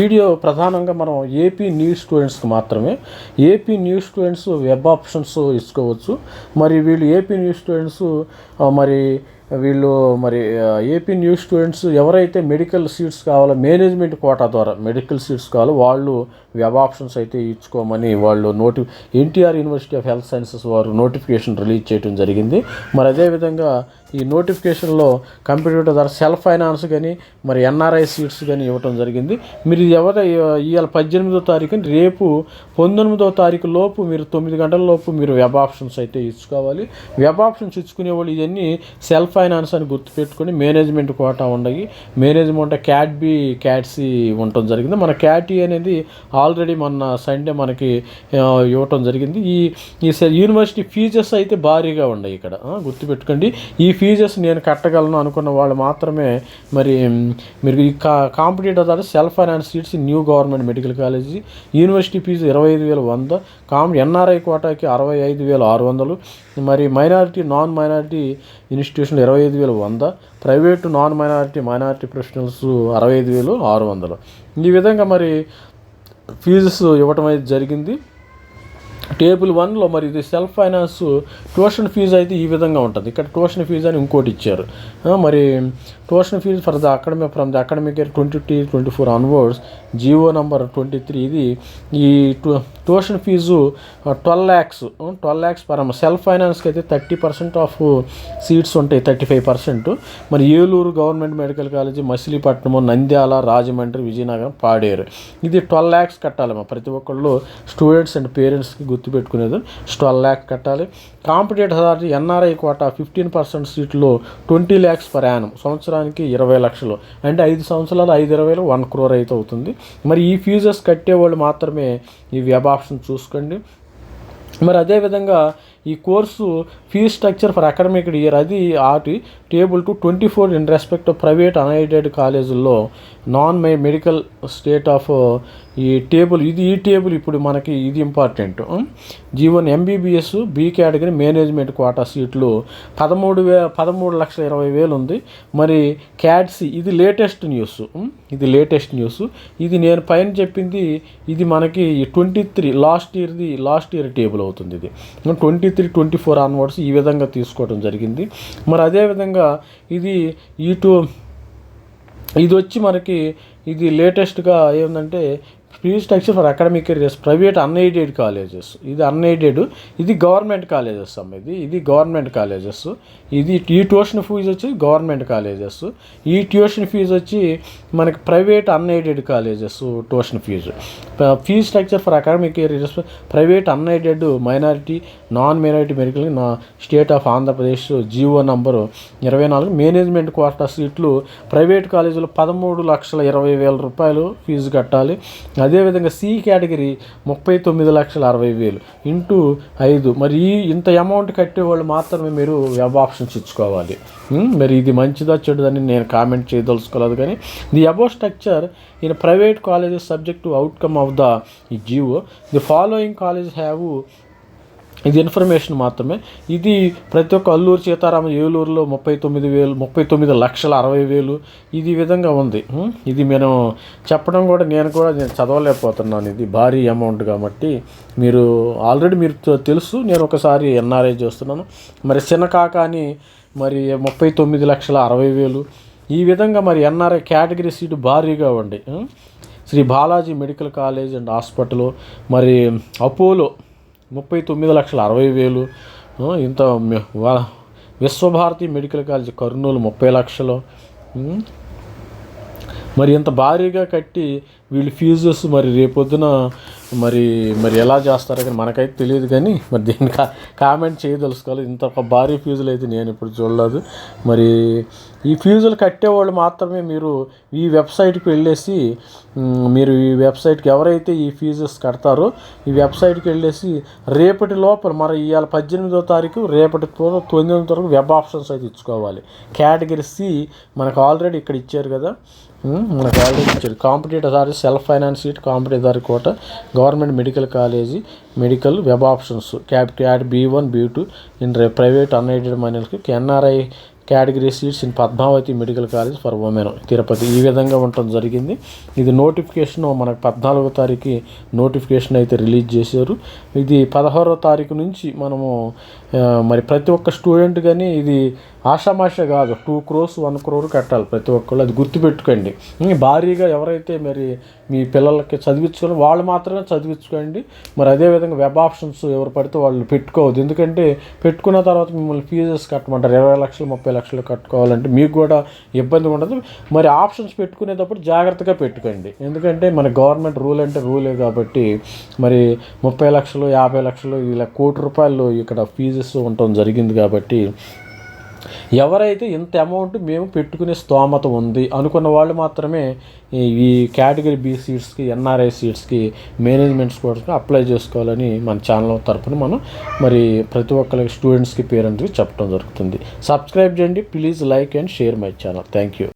Video ప్రధానంగా మనం AP news స్టూడెంట్స్కి మాత్రమే AP news students web options ఇచ్చుకోవచ్చు. మరి వీళ్ళు ఏపీ న్యూస్ స్టూడెంట్స్ మరి వీళ్ళు మరి ఏపీ న్యూస్ స్టూడెంట్స్ ఎవరైతే మెడికల్ సీట్స్ కావాలో మేనేజ్మెంట్ కోటా ద్వారా మెడికల్ సీట్స్ కావాలో వాళ్ళు వెబ్ ఆప్షన్స్ అయితే ఇచ్చుకోమని వాళ్ళు నోటి NTR university of health sciences వారు నోటిఫికేషన్ రిలీజ్ చేయడం జరిగింది. మరి అదేవిధంగా ఈ నోటిఫికేషన్లో కంప్యూటర్ ద్వారా సెల్ఫ్ ఫైనాన్స్ కానీ మరి ఎన్ఆర్ఐ సీట్స్ కానీ ఇవ్వటం జరిగింది. మీరు ఇది ఎవరు ఇవాళ పద్దెనిమిదో తారీఖు రేపు పంతొమ్మిదో తారీఖు లోపు మీరు తొమ్మిది గంటల లోపు మీరు వెబ్ ఆప్షన్స్ అయితే ఇచ్చుకోవాలి. వెబ్ ఆప్షన్స్ ఇచ్చుకునే వాళ్ళు ఇవన్నీ సెల్ఫ్ ఫైనాన్స్ అని గుర్తుపెట్టుకొని మేనేజ్మెంట్ కోటా ఉండయి management cat B cat C ఉండటం జరిగింది. మన క్యాటీ అనేది ఆల్రెడీ మొన్న సండే మనకి ఇవ్వటం జరిగింది. ఈ ఈ యూనివర్సిటీ ఫీజెస్ అయితే భారీగా ఉన్నాయి ఇక్కడ. గుర్తుపెట్టుకోండి. ఈ ఫీజెస్ నేను కట్టగలను అనుకున్న వాళ్ళు మాత్రమే మరి మీరు ఈ కా కాంపిటేటివ్ ద్వారా self finance seats new government medical college university fees ఇరవై ఐదు వేల వంద కామ్ ఎన్ఆర్ఐ కోటాకి అరవై ఐదు వేల ఆరు వందలు మరి మైనారిటీ నాన్ మైనారిటీ ఇన్స్టిట్యూషన్ ఇరవై ఐదు వేల వంద. Private non minority minority professionals అరవై ఐదు వేలు ఆరు వందలు. ఈ విధంగా మరి ఫీజు ఇవ్వటం అయితే జరిగింది. టేబుల్ వన్లో మరి ఇది సెల్ఫ్ ఫైనాన్స్ ట్యూషన్ ఫీజు అయితే ఈ విధంగా ఉంటుంది. ఇక్కడ ట్యూషన్ ఫీజు అని ఇంకోటి ఇచ్చారు. మరి tuition fees for the academic from the academic year twenty tee twenty four onwards GO number twenty three. ఇది ఈ tuition fees twelve lakhs twelve lakhs per self ఫైనాన్స్కి అయితే థర్టీ పర్సెంట్ ఆఫ్ సీట్స్ ఉంటాయి thirty five percent. మరి Eluru government medical college Machilipatnam Nandyal Rajahmundry Vizianagaram Paderu. ఇది twelve lakhs కట్టాలమ్మా. ప్రతి ఒక్కళ్ళు students and పేరెంట్స్కి గుర్తు గుర్తుపెట్టుకునేది ట్వెల్వ్ ల్యాక్ కట్టాలి. Competitive authority NRI quota fifteen percent సీట్లో ట్వంటీ ల్యాక్స్ పర్ యానం సంవత్సరానికి ఇరవై లక్షలు. అంటే ఐదు సంవత్సరాలు ఐదు ఇరవైలో వన్ క్రోర్ అయితే అవుతుంది. మరి ఈ ఫీజెస్ కట్టేవాళ్ళు మాత్రమే ఈ వెబ్ ఆప్షన్ చూసుకోండి. మరి అదేవిధంగా ఈ course fee structure for academic year అది ఆటి table to twenty four in respect of private unaided కాలేజీల్లో నాన్ మై మెడికల్ స్టేట్ ఆఫ్ ఈ టేబుల్ ఇది ఈ టేబుల్ ఇప్పుడు మనకి ఇది important. Jeevan MBBS B category management quota సీట్లు. పదమూడు వే పదమూడు లక్షల ఇరవై వేలు ఉంది. మరి క్యాట్సి ఇది లేటెస్ట్ న్యూస్. ఇది లేటెస్ట్ న్యూస్. ఇది నేను పైన చెప్పింది ఇది మనకి ట్వంటీ త్రీ లాస్ట్ ఇయర్ది లాస్ట్ ఇయర్ టేబుల్ అవుతుంది ఇది. Twenty three twenty four onwards ఈ విధంగా తీసుకోవడం జరిగింది. మరి అదేవిధంగా ఇది ఈ టూ ఇది వచ్చి మనకి ఇది లేటెస్ట్గా ఏంటంటే fee structure for academic careers private unaided colleges. ఇది అన్ఎయిడెడ్ ఇది గవర్నమెంట్ కాలేజెస్ అమ్మ ఇది. ఇది గవర్నమెంట్ కాలేజెస్. ఇది ఈ ట్యూషన్ ఫీజు వచ్చి గవర్నమెంట్ కాలేజెస్. ఈ ట్యూషన్ ఫీజు వచ్చి మనకి private unaided colleges tuition fee. Fee structure for academic careers private unaided minority non minority medical నా state of Andhra Pradesh GO number ఇరవై నాలుగు. మేనేజ్మెంట్ క్వార్టర్ సీట్లు ప్రైవేట్ కాలేజీలో పదమూడు లక్షల ఇరవై వేల రూపాయలు ఫీజు కట్టాలి. అదేవిధంగా సి కేటగిరీ ముప్పై తొమ్మిది లక్షల అరవై వేలు ఇంటూ ఐదు. మరి ఈ ఇంత అమౌంట్ కట్టేవాళ్ళు మాత్రమే మీరు వెబ్ ఆప్షన్స్ ఇచ్చుకోవాలి. మరి ఇది మంచిదా చెడుదని నేను కామెంట్ చేయదలుచుకోలేదు కానీ the above structure in private colleges subject to outcome of the ఈ GO. The following college have ఇది ఇన్ఫర్మేషన్ మాత్రమే. ఇది ప్రతి ఒక్క అల్లూరు సీతారామ ఏలూరులో ముప్పై తొమ్మిది వేలు ముప్పై తొమ్మిది లక్షల అరవై వేలు. ఇది విధంగా ఉంది. ఇది నేను చెప్పడం కూడా నేను కూడా నేను చదవలేకపోతున్నాను. ఇది భారీ అమౌంట్ కాబట్టి మీరు ఆల్రెడీ మీరు తెలుసు. నేను ఒకసారి ఎన్ఆర్ఐ చేస్తున్నాను. మరి చిన్నకాక అని మరి ముప్పై తొమ్మిది లక్షల అరవై వేలు. ఈ విధంగా మరి ఎన్ఆర్ఐ కేటగిరీ సీటు భారీగా ఉండి Shri Balaji medical college and hospital. మరి అపోలో ముప్పై తొమ్మిది లక్షల అరవై వేలు. ఇంత వా- విశ్వభారతి మెడికల్ కాలేజ్ కర్నూలు ముప్పై లక్షలు. మరి ఇంత భారీగా కట్టి వీళ్ళు ఫీజెస్ మరి రేపొద్దున మరి మరి ఎలా చేస్తారో కానీ మనకైతే తెలియదు కానీ మరి దీన్ని కా కామెంట్ చేయదలుచుకోవాలి. ఇంత ఒక భారీ ఫీజులు అయితే నేను ఇప్పుడు చూడలేదు. మరి ఈ ఫీజులు కట్టేవాళ్ళు మాత్రమే మీరు ఈ వెబ్సైట్కి వెళ్ళేసి మీరు ఈ వెబ్సైట్కి ఎవరైతే ఈ ఫీజెస్ కడతారో ఈ వెబ్సైట్కి వెళ్ళేసి రేపటి లోపల మరి ఇవాళ పద్దెనిమిదో తారీఖు రేపటి పూర్వ తొమ్మిదో తారీఖు వెబ్ ఆప్షన్స్ అయితే ఇచ్చుకోవాలి. కేటగిరీ సి మనకు ఆల్రెడీ ఇక్కడ ఇచ్చారు కదా. మనకు ఆల్రెడీ ఇచ్చారు competitive self finance seat competitive sorry quota government medical college medical web options cap cat B one B two in private unaided మైనర్స్కి NRI category seats in Padmavathi medical college for women Tirupati ఈ విధంగా ఉండటం జరిగింది. ఇది notification మనకు పద్నాలుగో తారీఖు notification అయితే release చేశారు. ఇది పదహారో తారీఖు నుంచి మనము మరి ప్రతి ఒక్క స్టూడెంట్ కానీ ఇది ఆషామాష కాదు టూ క్రోర్స్ వన్ క్రోర్ కట్టాలి ప్రతి ఒక్కళ్ళు. అది గుర్తుపెట్టుకోండి. భారీగా ఎవరైతే మరి మీ పిల్లలకి చదివించుకొని వాళ్ళు మాత్రమే చదివించుకోండి. మరి అదేవిధంగా వెబ్ ఆప్షన్స్ ఎవరు పడితే వాళ్ళు పెట్టుకోవద్దు. ఎందుకంటే పెట్టుకున్న తర్వాత మిమ్మల్ని ఫీజెస్ కట్టమంటారు. ఇరవై లక్షలు ముప్పై లక్షలు కట్టుకోవాలంటే మీకు కూడా ఇబ్బంది ఉండదు. మరి ఆప్షన్స్ పెట్టుకునేటప్పుడు జాగ్రత్తగా పెట్టుకోండి. ఎందుకంటే మన గవర్నమెంట్ రూల్ అంటే రూలే కాబట్టి మరి ముప్పై లక్షలు యాభై లక్షలు ఇలా కోటి రూపాయలు ఇక్కడ ఫీజెస్ ఉండటం జరిగింది కాబట్టి ఎవరైతే ఇంత అమౌంట్ మేము పెట్టుకునే స్తోమత ఉంది అనుకున్న వాళ్ళు మాత్రమే ఈ- కేటగిరీ బి సీట్స్కి ఎన్ఆర్ఐ సీట్స్కి మేనేజ్మెంట్ కోర్స్కి అప్లై చేసుకోవాలని మన ఛానల్ తరపున మనం మరి ప్రతి ఒక్కరికి స్టూడెంట్స్కి పేరెంట్స్కి చెప్పడం జరుగుతుంది. సబ్స్క్రైబ్ చేయండి please like and share my channel thank you